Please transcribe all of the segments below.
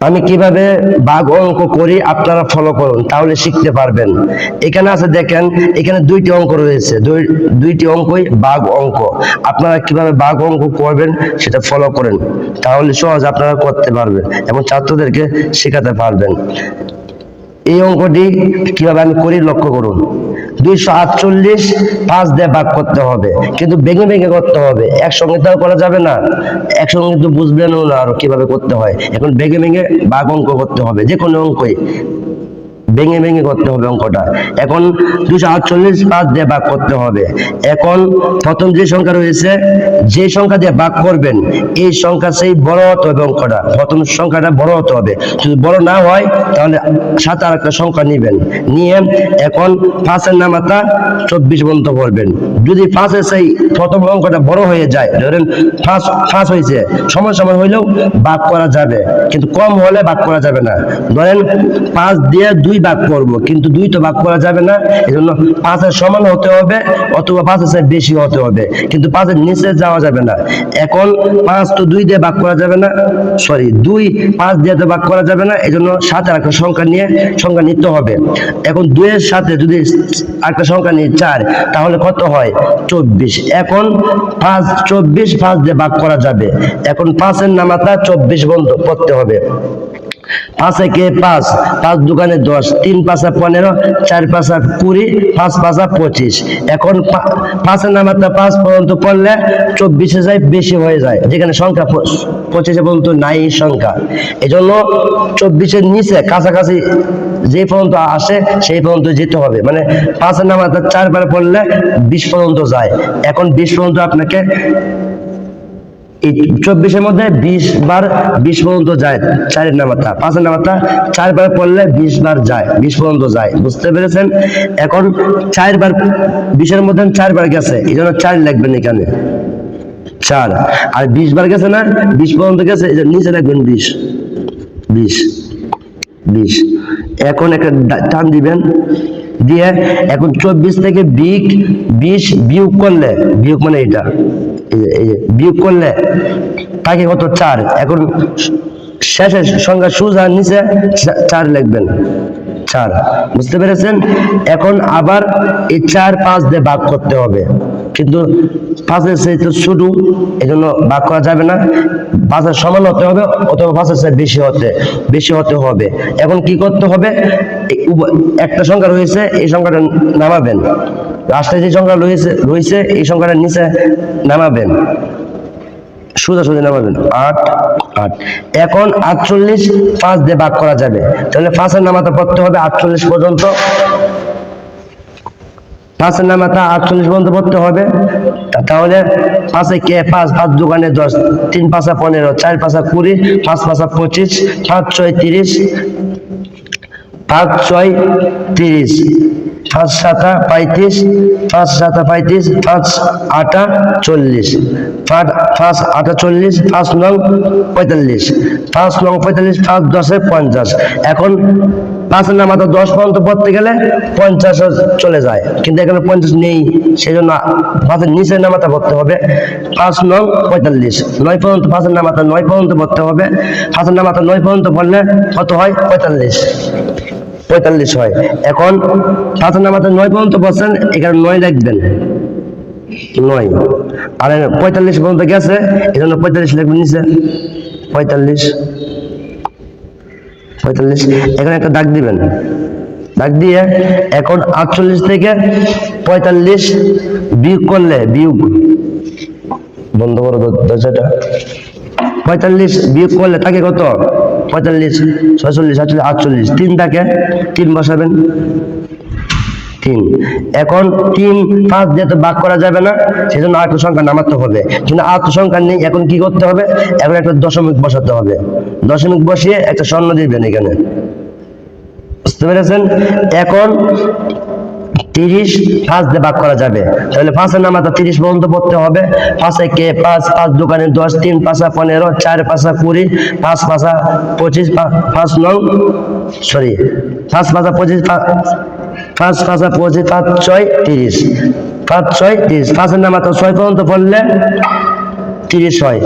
আমি কীভাবে বাঘ অঙ্ক করি আপনারা ফলো করুন, তাহলে শিখতে পারবেন। এখানে আছে দেখেন, এখানে দুইটি অঙ্ক রয়েছে। দুই দুইটি অঙ্কই বাঘ অঙ্ক। আপনারা কীভাবে বাঘ অঙ্ক করবেন সেটা ফলো করেন, তাহলে সহজ আপনারা করতে পারবেন এবং ছাত্রদেরকে শেখাতে পারবেন। এই অঙ্কটি কীভাবে আমি করি লক্ষ্য করুন। দুইশো আটচল্লিশ পাঁচ দিয়ে ভাগ করতে হবে, কিন্তু ভেঙে ভেঙে করতে হবে। একসঙ্গে তো করা যাবে না। একসঙ্গে তো বুঝবেনও না আর কীভাবে করতে হয়। এখন ভেঙে ভেঙে ভাগ অঙ্ক করতে হবে যে কোনো অঙ্কই। ভেঙে ভেঙে করতে হবে অঙ্কটা। এখন দুশো আটচল্লিশ পাঁচ দিয়ে ভাগ করতে হবে। এখন প্রথম যে সংখ্যা রয়েছে, যে সংখ্যা দিয়ে ভাগ করবেন, এই সংখ্যা সেই বড় হতে হবে অঙ্কটা। প্রথম সংখ্যাটা বড় হতে হবে। যদি বড় না হয়, তাহলে সাথে আর একটা সংখ্যা নিবেন। নিয়ে এখন পাঁচের নামাতা চব্বিশ পর্যন্ত করবেন। যদি পাঁচের সেই প্রথম অঙ্কটা বড় হয়ে যায়, ধরেন পাঁচ পাঁচ হয়েছে, সমান সমান হইলেও ভাগ করা যাবে। কিন্তু কম হলে ভাগ করা যাবে না। ধরেন পাঁচ দিয়ে দুই ভাগ করব, কিন্তু দুই তো ভাগ করা যাবে না এই জন্য পাঁচের সমান হতে হবে অথবা পাঁচের চেয়ে বেশি হতে হবে, কিন্তু পাঁচের নিচে যাওয়া যাবে না। এখন পাঁচ তো দুই দিয়ে ভাগ করা যাবে না সরি দুই পাঁচ দিয়ে তো ভাগ করা যাবে না এই জন্য সাথে একটা সংখ্যা নিয়ে সংখ্যা নিতে হবে। এখন দুইয়ের সাথে যদি একটা সংখ্যা নিয়ে চার, তাহলে কত হয়? চব্বিশ। এখন পাঁচ, চব্বিশ, পাঁচ দিয়ে ভাগ করা যাবে। এখন পাঁচের নামাতা চব্বিশ বন্ধ করতে হবে। পাঁচে কে পাঁচ? পাঁচ দোকানে দশ। তিন পাঁচা পনেরো, চার পাঁচা কুড়ি, পাঁচ পাঁচা পঁচিশ। এখন পা- পাঁচের নামাতে পাঁচ পর্যন্ত পড়লে চব্বিশে যায়, বেশি হয়ে যায়। যেখানে সংখ্যা পঁচিশে পর্যন্ত নাই সংখ্যা। এই জন্য চব্বিশের নিচে কাছাকাছি যে পর্যন্ত আসে, সেই পর্যন্ত যেতে হবে। মানে পাঁচের নামাতে চারবার পড়লে বিশ পর্যন্ত যায়। এখন বিশ পর্যন্ত আপনাকে এই চব্বিশের মধ্যে বিশ বার বিশ পর্যন্ত যায়। চারের নামাতা পাঁচের নামাতা চারবার পড়লে বিশ বার যায়, বিশ পর্যন্ত যায়। বুঝতে পেরেছেন? এখন চারবার বিশের মধ্যে চারবার গেছে, এই জন্য চার লাগবেন এখানে। চার। আর বিশ বার গেছে না, বিশ পর্যন্ত গেছে, এই নিচে লিখবেন বিশ। বিশ। বিশ। এখন একটা টান দিবেন। দিয়ে এখন চব্বিশ থেকে বিক, বিশ বিয়োগ করলে, বিয়োগ মানে এটা বিয়োগ করলে তাকে কত? চার। এখন শেষের সংখ্যা সুজা, নিচে চার লিখবেন। চার। বুঝতে পেরেছেন? এখন আবার এই চার পাঁচ দিয়ে ভাগ করতে হবে। কিন্তু পাঁচের সেই তো ছোট এই জন্য ভাগ করা যাবে না। পাঁচের সমান হতে হবে অথবা পাঁচের চেয়ে বেশি হতে বেশি হতে হবে। এখন কি করতে হবে? একটা সংখ্যা রয়েছে, এই সংখ্যাটা নামাবেন। রাস্তায় যে সংখ্যা রয়েছে রয়েছে, এই সংখ্যাটা নিচে নামাবেন। সোজা সোজা নামাবেন। আট আট। এখন আটচল্লিশ পাঁচ দিয়ে ভাগ করা যাবে। তাহলে পাঁচের নামাতে পড়তে হবে আটচল্লিশ পর্যন্ত। পাঁচের নামাতা আটচল্লিশ পর্যন্ত পড়তে হবে। তা- তাহলে পাঁচে কে? পাঁচ পাঁচ দোকানে দশ, তিন পাঁচা পনেরো, চার পাঁচা কুড়ি, পাঁচ পাঁচা পঁচিশ, পাঁচ ছয় তিরিশ, পাঁচ ছয় তিরিশ, পাঁচ সাতা পঁয়ত্রিশ, পাঁচ সাতা পঁয়ত্রিশ, পাঁচ আটা চল্লিশ, পাঁচ পাঁচ আটা চল্লিশ, পাঁচ নং পঁয়তাল্লিশ, পাঁচ নং পঁয়তাল্লিশ, পাঁচ দশে পঞ্চাশ। এখন পাঁচের নামাতা দশ পর্যন্ত পড়তে গেলে পঞ্চাশ চলে যায়। কিন্তু এখানে পঞ্চাশ নেই সেই জন্য পাঁচের নিচের নামাতা পড়তে হবে। পাঁচ নং পঁয়তাল্লিশ। নয় পর্যন্ত পাঁচের নামাতা নয় পর্যন্ত পড়তে হবে। পাঁচের নামাতা নয় পর্যন্ত পড়লে কত হয়? পঁয়তাল্লিশ। পঁয়তাল্লিশ হয়। এখন পাঁচের নামাতে নয় পর্যন্ত বসছেন এখানে নয় লিখবেন। নয়। আর পঁয়তাল্লিশ পর্যন্ত গেছে এই জন্য পঁয়তাল্লিশ লিখবেন নিচে। পঁয়তাল্লিশ। পঁয়তাল্লিশ। এখানে একটা দাগ দিবেন। দাগ দিয়ে এখন আটচল্লিশ থেকে পঁয়তাল্লিশ বিয়োগ করলে, বিয়োগ। বন্ধ করো দরজাটা। পঁয়তাল্লিশ বিয়োগ করলে তাকে কত? পঁয়তাল্লিশ, ছয়চল্লিশ, সাতচল্লিশ, আটচল্লিশ। তিন তাকে তিন বসাবেন। তিন। এখন তিন পাঁচ দিয়ে তো ভাগ করা যাবে না সেই জন্য আরেকটা সংখ্যা নামাতে হবে। কিন্তু তো সংখ্যা নেই, এখন কি করতে হবে? এখন একটা দশমিক বসাতে হবে। দশমিক বসিয়ে একটা স্বর্ণ দিবেন এখানে। বুঝতে পেরেছেন? এখন তিরিশ পাঁচ দিয়ে ভাগ করা যাবে। তাহলে পাঁচের নামাতা তিরিশ পর্যন্ত পড়তে হবে। পাঁচে কে? পাঁচ পাঁচ দোকানে দশ, তিন পাঁচা পনেরো, চার পাঁচা কুড়ি, পাঁচ পাঁচা পঁচিশ পাঁচ নং, সরি, পাঁচ পাঁচা পঁচিশ পাঁচ পাঁচা পঁচিশ পাঁচ ছয় তিরিশ। পাঁচ ছয় তিরিশ। পাঁচের নামাতা ছয় পর্যন্ত পড়লে তিরিশ হয়।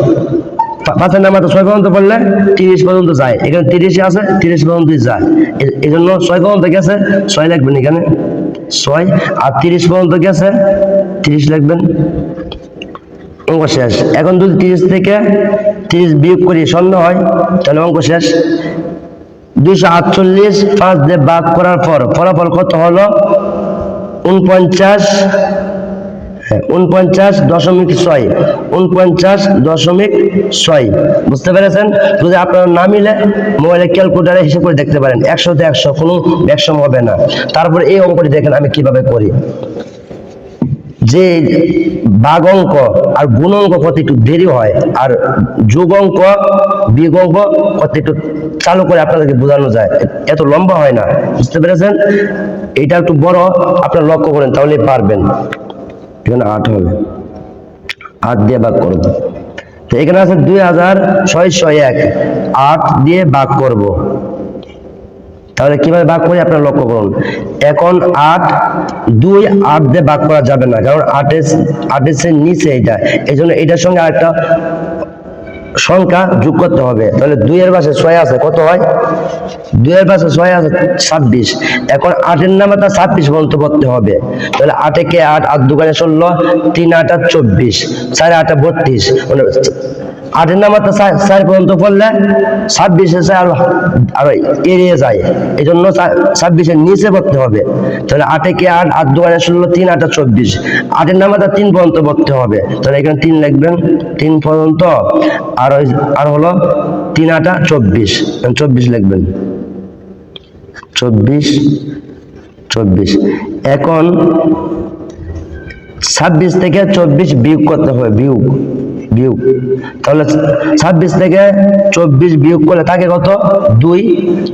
পাঁচের পাঁচের নামাতে ছয় পর্যন্ত পড়লে তিরিশ পর্যন্ত যায়। এখানে তিরিশে আছে, তিরিশ পর্যন্ত যায়। এই জন্য ছয় পর্যন্ত গেছে, ছয় লাগবেন এখানে। ছয় আর তিরিশ পর্যন্ত গেছে, তিরিশ লাগবেন অঙ্ক শেষ। এখন যদি তিরিশ থেকে তিরিশ বিয়োগ করি, শূন্য হয়, তাহলে অঙ্ক শেষ। দুইশো আটচল্লিশ পাঁচ দিয়ে বাদ করার পর ফলাফল কত হলো? উনপঞ্চাশ হ্যাঁ, উনপঞ্চাশ দশমিক ছয় উনপঞ্চাশ দশমিক ছয়। বুঝতে পেরেছেন? যদি আপনার না মিলে মোবাইলে ক্যালকুলেটারে হিসেব করে দেখতে পারেন একশোতে একশো কোনো ব্যাকসম হবে না। তারপরে এই অঙ্কটি দেখেন আমি কীভাবে করি। যে বাঘ অঙ্ক আর গুণ অঙ্ক কত একটু দেরি হয় আর যোগ অঙ্ক বিয়োগ অঙ্ক কত একটু চালু করে আপনাদেরকে বোঝানো যায়। এত লম্বা হয় না, বুঝতে পেরেছেন? এটা একটু বড়, আপনারা লক্ষ্য করেন তাহলে পারবেন। এখানে আট হবে। আট দিয়ে ভাগ করব। তো এখানে আছে দুই হাজার ছয়শো এক। আট দিয়ে ভাগ করব। তাহলে কীভাবে ভাগ করি আপনারা লক্ষ্য করুন। এখন আট, দুই, আট দিয়ে ভাগ করা যাবে না, কারণ আটের আটের নিচে এটা। এই জন্য এটার সঙ্গে আরেকটা সংখ্যা যোগ করতে হবে। তাহলে দুইয়ের পাশে ছয় আছে, কত হয়? দুইয়ের পাশে ছয় আছে, ছাব্বিশ। এখন আটের নামে তার ছাব্বিশ পর্যন্ত পড়তে হবে। তাহলে আটে কে আট আট দোকানে ষোলো, তিন আট আট চব্বিশ, চার আটা বত্রিশ। মানে আটের নামে তো চার চার পর্যন্ত পড়লে ছাব্বিশে আর এড়িয়ে যায়। এই জন্য ছাব্বিশের নিচে পড়তে হবে। তাহলে আটে কে আট? আট দোকানে ষোলো, তিন আটা চব্বিশ। আটের নামে তার তিন পর্যন্ত পড়তে হবে। তাহলে এখানে তিন লিখবেন। তিন পর্যন্ত আর ওই আর হলো তিন আটা চব্বিশ। চব্বিশ লিখবেন। চব্বিশ চব্বিশ। এখন ছাব্বিশ থেকে চব্বিশ বিয়োগ করতে হবে, বিয়োগ। বিয়োগ। তাহলে ছাব্বিশ থেকে চব্বিশ বিয়োগ করলে থাকে কত? দুই।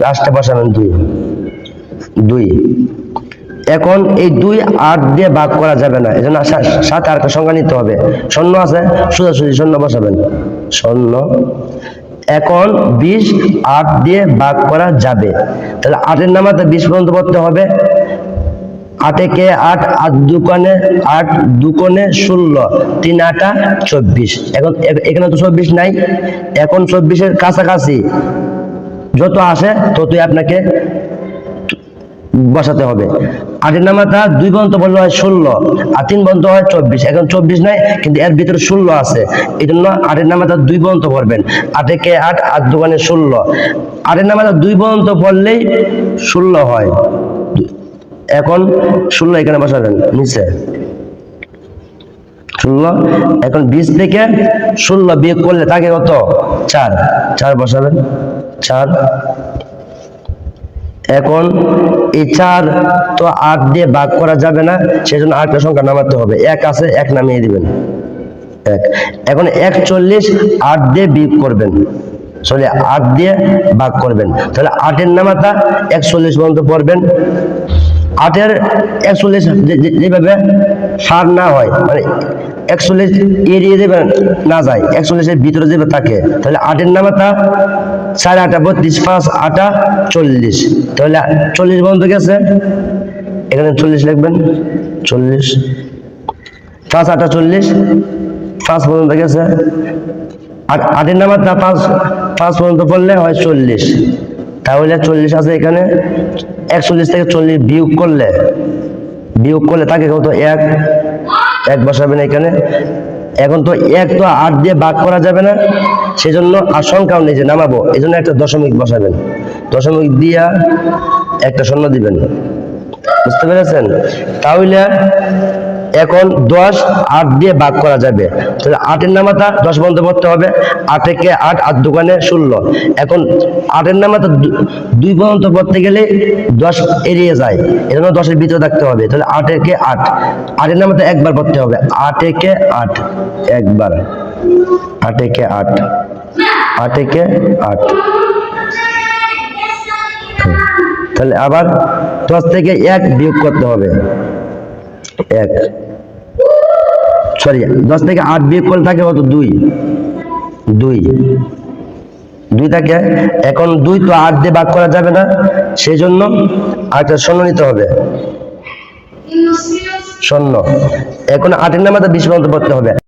লাস্টে বসাবেন দুই। দুই। এখন এই দুই আট দিয়ে ভাগ করা যাবে না এই জন্য সাত আর সংখ্যা নিতে হবে। শূন্য আছে, সোজাসুজি শূন্য বসাবেন। শূন্য। এখন বিশ আট দিয়ে ভাগ করা যাবে। তাহলে আটের নামাতে বিশ পর্যন্ত পড়তে হবে। আটে কে আট আট দুকানে আট দুকোনে ষোলো, তিন আটা চব্বিশ। এখন এখানে তো চব্বিশ নাই। এখন চব্বিশের কাছাকাছি যত আসে, ততই আপনাকে বসাতে হবে। আটের নামাটা দুই পর্যন্ত বললে হয় ষোলো, আর তিন পর্যন্ত হয় চব্বিশ। এখন চব্বিশ নাই, কিন্তু এর ভিতরে ষোলো আছে। এই জন্য আটের নামাটা দুই পর্যন্ত পড়বেন আটে কে আট আট দোকানে ষোলো। আটের নামাটা দুই পর্যন্ত পড়লেই ষোলো হয়। এখন ষোলো এখানে বসাবেন নিচে। ষোলো, এখন বিশ থেকে ষোলো বিয়োগ করলে থাকে কত? চার। চার বসাবেন, চার। এখন এই চার তো আট দিয়ে ভাগ করা যাবে না, সেজন্য আটটা সংখ্যা নামাতে হবে। এক আছে, এক নামিয়ে দিবেন। এক। এখন একচল্লিশ আট দিয়ে বিয়োগ করবেন। সরি, আট দিয়ে ভাগ করবেন। তাহলে আটের নামাতা একচল্লিশ পর্যন্ত পড়বেন। আটের একচল্লিশ যেভাবে সার না হয় মানে একচল্লিশ এড়িয়ে দেবে না যায়, একচল্লিশের ভিতরে যেভাবে থাকে, তাহলে আটের নামাতা সাড়ে আটা বত্রিশ, পাঁচ আটা চল্লিশ। তাহলে চল্লিশ পর্যন্ত গেছে। এখানে চল্লিশ লিখবেন, চল্লিশ। পাঁচ আটা চল্লিশ, পাঁচ পর্যন্ত গেছে। আর আটের নামারটা পাঁচ পাঁচ পর্যন্ত পড়লে হয় চল্লিশ। তাহলে চল্লিশ আছে এখানে। একচল্লিশ থেকে চল্লিশ বিয়োগ করলে বিয়োগ করলে তাকে কত? এক। এক বসাবেন এখানে। এখন তো এক তো আট দিয়ে ভাগ করা যাবে না। সেজন্য সংখ্যাও নেই যে নামাবো। এই জন্য একটা দশমিক বসাবেন। দশমিক দিয়া একটা শূন্য দিবেন। বুঝতে পেরেছেন? তাহলে এখন দশ আট দিয়ে ভাগ করা যাবে। তাহলে আটের নামাতা দশ বন্ধ পড়তে হবে, আটে কে আট আট দোকানে ষোলো। এখন আটের নামাতা দুই পর্যন্ত পড়তে গেলে দশ এড়িয়ে যায়, এজন্য দশের ভিতরে থাকতে হবে। তাহলে আটে কে আট? আটের নামাতা একবার পড়তে হবে, আটে কে আট? একবার। আটে কে আট? আটে কে আট? তাহলে আবার দশ থেকে এক বিয়োগ করতে হবে। এক। সরি, দশ থেকে আট বিয়োগ করলে থাকে কত? দুই। দুই। দুই থাকে। এখন দুই তো আট দিয়ে ভাগ করা যাবে না। সেই জন্য আটটা শূন্য নিতে হবে। শূন্য। এখন আটের নামাতে বিশ পর্যন্ত পড়তে হবে।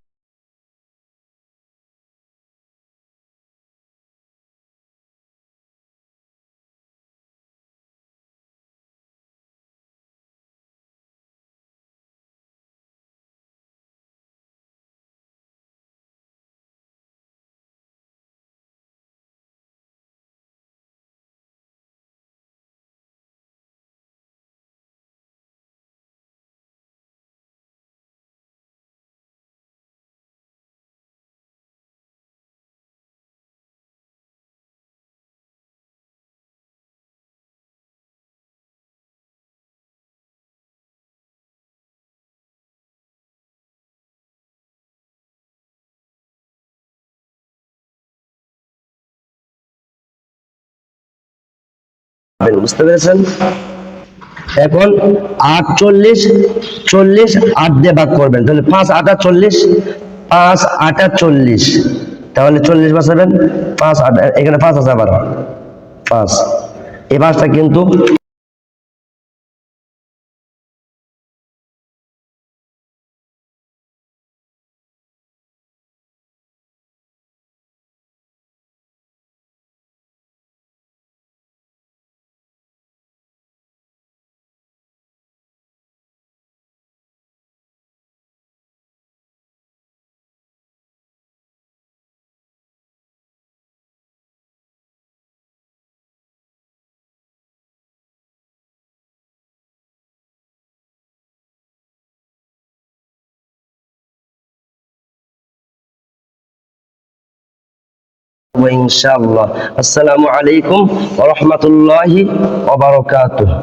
বুঝতে পেরেছেন? এখন আট চল্লিশ চল্লিশ, আট দিয়ে ভাগ করবেন। তাহলে পাঁচ, আটা চল্লিশ, পাঁচ, আটা চল্লিশ। তাহলে চল্লিশ বাঁচাবেন পাঁচ, আট, এখানে পাঁচ আছে আবার পাঁচ। এই পাঁচটা কিন্তু ইনশাআল্লাহ আসসালামু আলাইকুম ওয়া রাহমাতুল্লাহি ওয়া বারাকাতুহু